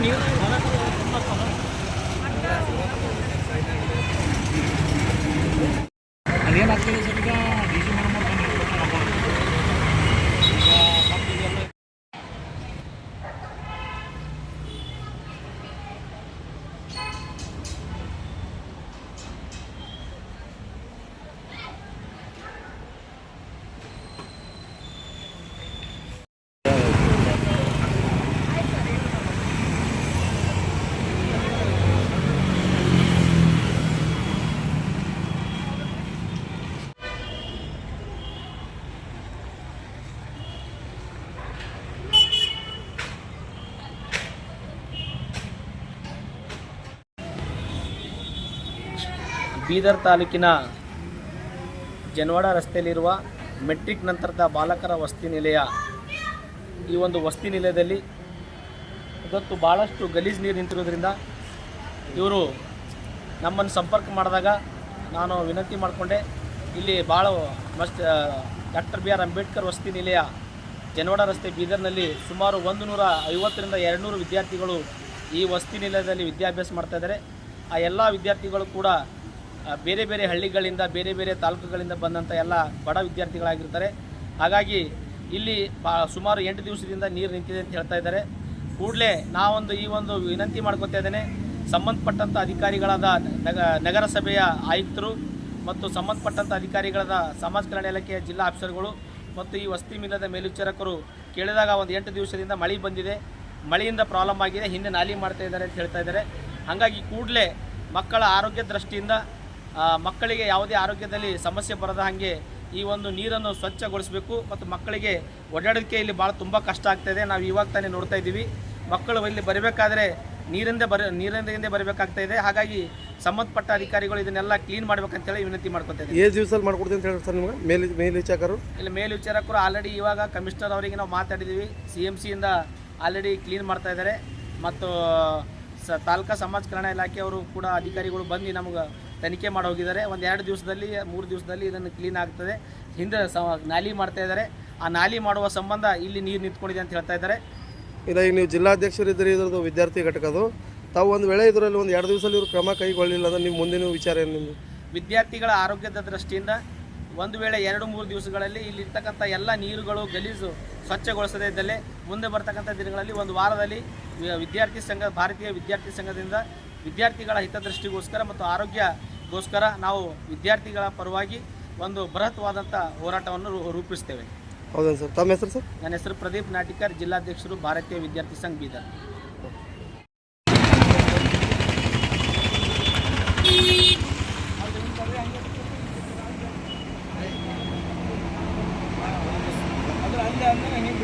new Bidar ತಾಲೂಕಿನ ಜನವಾಡ ರಸ್ತೆಯಲ್ಲಿರುವ metric ನಂತರದ ಬಾಲಕರ ವಸತಿ ನಿಲಯ. ಈ ಒಂದು ವಸತಿ ನಿಲಯದಲ್ಲಿ ಇವತ್ತು ಭಾಳಷ್ಟು ಗಲೀಜು ನೀರು ನಿಂತಿರೋದ್ರಿಂದ ಇವರು ನಮ್ಮನ್ನು ಸಂಪರ್ಕ ಮಾಡಿದಾಗ ನಾನು ವಿನಂತಿ ಮಾಡಿಕೊಂಡೆ, ಇಲ್ಲಿ ಭಾಳ ಮಸ್ತ್ ಡಾಕ್ಟರ್ ಬಿ ಆರ್ ಅಂಬೇಡ್ಕರ್ ವಸತಿ ನಿಲಯ ಜನವಾಡ ರಸ್ತೆ ಬೀದರ್ನಲ್ಲಿ ಸುಮಾರು ಒಂದು ನೂರ ಐವತ್ತರಿಂದ ಎರಡು ವಿದ್ಯಾರ್ಥಿಗಳು ಈ ವಸತಿ ನಿಲಯದಲ್ಲಿ ವಿದ್ಯಾಭ್ಯಾಸ ಮಾಡ್ತಾ ಇದ್ದಾರೆ. ಆ ಎಲ್ಲ ವಿದ್ಯಾರ್ಥಿಗಳು ಕೂಡ ಬೇರೆ ಬೇರೆ ಹಳ್ಳಿಗಳಿಂದ, ಬೇರೆ ಬೇರೆ ತಾಲೂಕುಗಳಿಂದ ಬಂದಂಥ ಎಲ್ಲ ಬಡ ವಿದ್ಯಾರ್ಥಿಗಳಾಗಿರ್ತಾರೆ. ಹಾಗಾಗಿ ಇಲ್ಲಿ ಸುಮಾರು ಎಂಟು ದಿವಸದಿಂದ ನೀರು ನಿಂತಿದೆ ಅಂತ ಹೇಳ್ತಾ ಇದ್ದಾರೆ. ಕೂಡಲೇ ನಾವೊಂದು ಈ ಒಂದು ವಿನಂತಿ ಮಾಡ್ಕೊತಾ ಇದ್ದೇನೆ ಸಂಬಂಧಪಟ್ಟಂಥ ಅಧಿಕಾರಿಗಳಾದ ನಗ, ನಗರಸಭೆಯ ಆಯುಕ್ತರು ಮತ್ತು ಸಂಬಂಧಪಟ್ಟಂಥ ಅಧಿಕಾರಿಗಳಾದ ಸಮಾಜ ಕಲ್ಯಾಣ ಇಲಾಖೆಯ ಜಿಲ್ಲಾ ಆಫೀಸರ್ಗಳು ಮತ್ತು ಈ ವಸತಿ ಮಿಲ್ಲದ ಮೇಲ್ವಿಚಾರಕರು ಕೇಳಿದಾಗ ಒಂದು ಎಂಟು ದಿವಸದಿಂದ ಮಳೆ ಬಂದಿದೆ. ಮಳೆಯಿಂದ ಪ್ರಾಬ್ಲಮ್ ಆಗಿದೆ, ಹಿಂದೆ ನಾಲಿ ಮಾಡ್ತಾ ಇದ್ದಾರೆ ಅಂತ ಹೇಳ್ತಾ ಇದ್ದಾರೆ. ಹಾಗಾಗಿ ಕೂಡಲೇ ಮಕ್ಕಳ ಆರೋಗ್ಯ ದೃಷ್ಟಿಯಿಂದ ಮಕ್ಕಳಿಗೆ ಯಾವುದೇ ಆರೋಗ್ಯದಲ್ಲಿ ಸಮಸ್ಯೆ ಬರದ ಹಾಗೆ ಈ ಒಂದು ನೀರನ್ನು ಸ್ವಚ್ಛಗೊಳಿಸಬೇಕು ಮತ್ತು ಮಕ್ಕಳಿಗೆ ಓಡಾಡೋದಕ್ಕೆ ಇಲ್ಲಿ ಭಾಳ ತುಂಬ ಕಷ್ಟ ಆಗ್ತಾಯಿದೆ ನಾವು ಇವಾಗ ತಾನೇ ನೋಡ್ತಾ ಇದ್ದೀವಿ. ಮಕ್ಕಳು ಇಲ್ಲಿ ಬರಬೇಕಾದ್ರೆ ನೀರಿಂದ ಬರ ನೀರಿಂದ ಬರಬೇಕಾಗ್ತಾ ಇದೆ. ಹಾಗಾಗಿ ಸಂಬಂಧಪಟ್ಟ ಅಧಿಕಾರಿಗಳು ಇದನ್ನೆಲ್ಲ ಕ್ಲೀನ್ ಮಾಡ್ಬೇಕಂತೇಳಿ ವಿನಂತಿ ಮಾಡ್ಕೊತಾ ಏಜ್ ಮಾಡ್ಕೊಡ್ತೀವಿ ಮಾಡ್ಕೊಡ್ತೀನಿ ಅಂತ ಹೇಳಿ ಸರ್ ನಿಮಗೆ? ಮೇಲ್ ಮೇಲ್ವಿಚಾರಕರು ಇಲ್ಲಿ ಮೇಲ್ವಿಚಾರಕರು ಆಲ್ರೆಡಿ ಇವಾಗ ಕಮಿಷನರ್ ಅವರಿಗೆ ನಾವು ಮಾತಾಡಿದ್ದೀವಿ. ಸಿ ಎಂ ಸಿಯಿಂದ ಆಲ್ರೆಡಿ ಕ್ಲೀನ್ ಮಾಡ್ತಾ ಇದ್ದಾರೆ. ಮತ್ತು ಸ ತಾಲೂಕಾ ಸಮಾಜ ಕಲ್ಯಾಣ ಇಲಾಖೆಯವರು ಕೂಡ ಅಧಿಕಾರಿಗಳು ಬಂದು ನಮಗೆ ತನಿಖೆ ಮಾಡಿ ಹೋಗಿದ್ದಾರೆ. ಒಂದು ಎರಡು ದಿವಸದಲ್ಲಿ ಮೂರು ದಿವಸದಲ್ಲಿ ಇದನ್ನು ಕ್ಲೀನ್ ಆಗ್ತದೆ. ಹಿಂದೆ ಸ ನಾಲಿ ಮಾಡ್ತಾ ಇದ್ದಾರೆ. ಆ ನಾಲಿ ಮಾಡುವ ಸಂಬಂಧ ಇಲ್ಲಿ ನೀರು ನಿಂತ್ಕೊಂಡಿದೆ ಅಂತ ಹೇಳ್ತಾ ಇದ್ದಾರೆ. ಇಲ್ಲ ಈಗ ನೀವು ಜಿಲ್ಲಾಧ್ಯಕ್ಷರು ಇದ್ದರೆ ಇದ್ರದ್ದು ವಿದ್ಯಾರ್ಥಿ ಘಟಕದು ತಾವು ಒಂದು ವೇಳೆ ಇದರಲ್ಲಿ ಒಂದು ಎರಡು ದಿವಸದಲ್ಲಿ ಇವರು ಕ್ರಮ ಕೈಗೊಳ್ಳಿಲ್ಲ ಅಂದರೆ ನಿಮ್ಮ ಮುಂದಿನ ವಿಚಾರ ಏನು ನಿಮ್ಮದು ವಿದ್ಯಾರ್ಥಿಗಳ ಆರೋಗ್ಯದ ದೃಷ್ಟಿಯಿಂದ ಒಂದು ವೇಳೆ ಎರಡು ಮೂರು ದಿವಸಗಳಲ್ಲಿ ಇಲ್ಲಿರ್ತಕ್ಕಂಥ ಎಲ್ಲ ನೀರುಗಳು ಗಲೀಜು ಸ್ವಚ್ಛಗೊಳಿಸದೇ ಇದ್ದಲ್ಲಿ ಮುಂದೆ ಬರ್ತಕ್ಕಂಥ ದಿನಗಳಲ್ಲಿ ಒಂದು ವಾರದಲ್ಲಿ ವಿದ್ಯಾರ್ಥಿ ಸಂಘ ಭಾರತೀಯ ವಿದ್ಯಾರ್ಥಿ ಸಂಘದಿಂದ ವಿದ್ಯಾರ್ಥಿಗಳ ಹಿತದೃಷ್ಟಿಗೋಸ್ಕರ ಮತ್ತು ಆರೋಗ್ಯಗೋಸ್ಕರ ನಾವು ವಿದ್ಯಾರ್ಥಿಗಳ ಪರವಾಗಿ ಒಂದು ಬೃಹತ್ವಾದಂಥ ಹೋರಾಟವನ್ನು ರೂಪಿಸ್ತೇವೆ. ಹೌದಾ ಸರ್? ತಮ್ಮ ಹೆಸರು ಸರ್? ನನ್ನ ಹೆಸರು ಪ್ರದೀಪ್ ನಾಟಿಕರ್ ಜಿಲ್ಲಾಧ್ಯಕ್ಷರು ಭಾರತೀಯ ವಿದ್ಯಾರ್ಥಿ ಸಂಘ ಬೀದರ್ ಅಂದ್ರೆ